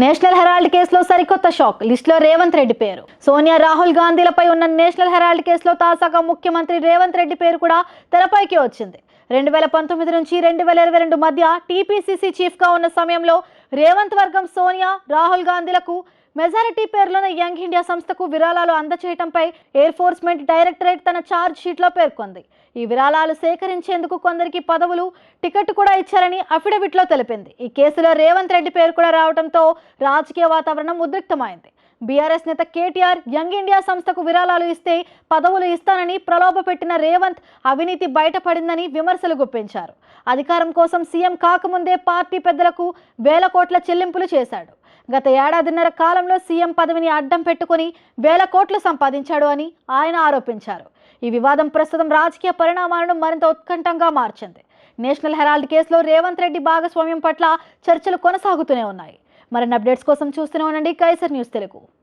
National Herald కేసులో సరికొత్త shock. లిస్టులో రేవంత్ రెడ్డి పేరు. సోనియా రాహుల్ గాంధీలపై ఉన్న నేషనల్ హెరాల్డ్ కేసులో తాజాగా ముఖ్యమంత్రి రేవంత్ రెడ్డి పేరు కూడా తెరపైకి వచ్చింది. రెండు వేల పంతొమ్మిది నుంచి రెండు వేల ఇరవై రెండు మధ్య టీపీసీసీ చీఫ్గా ఉన్న సమయంలో రేవంత్ వర్గం సోనియా రాహుల్ గాంధీలకు మెజారిటీ పేర్లను యంగ్ ఇండియా సంస్థకు విరాళాలు అందచేయటంపై ఎయిర్ఫోర్స్మెంట్ డైరెక్టరేట్ తన ఛార్జ్ షీట్లో పేర్కొంది. ఈ విరాళాలు సేకరించేందుకు కొందరికి పదవులు టికెట్ కూడా ఇచ్చారని అఫిడవిట్లో తెలిపింది. ఈ కేసులో రేవంత్ రెడ్డి పేరు కూడా రావడంతో రాజకీయ వాతావరణం ఉద్రిక్తమైంది. బీఆర్ఎస్ నేత కేటీఆర్ యంగ్ ఇండియా సంస్థకు విరాళాలు ఇస్తే పదవులు ఇస్తానని ప్రలోభ పెట్టిన రేవంత్ అవినీతి బయటపడిందని విమర్శలు గుప్పించారు. అధికారం కోసం సీఎం కాకముందే పార్టీ పెద్దలకు వేల కోట్ల చెల్లింపులు చేశాడు. గత ఏడాదిన్నర కాలంలో సీఎం పదవిని అడ్డం పెట్టుకుని వేల కోట్లు సంపాదించాడు అని ఆయన ఆరోపించారు. ఈ వివాదం ప్రస్తుతం రాజకీయ పరిణామాలను మరింత ఉత్కంఠంగా మార్చింది. నేషనల్ హెరాల్డ్ కేసులో రేవంత్ రెడ్డి భాగస్వామ్యం పట్ల చర్చలు కొనసాగుతూనే ఉన్నాయి. మరిన్ని అప్డేట్స్ కోసం చూస్తూనే ఉండండి. Kaiser news Telugu.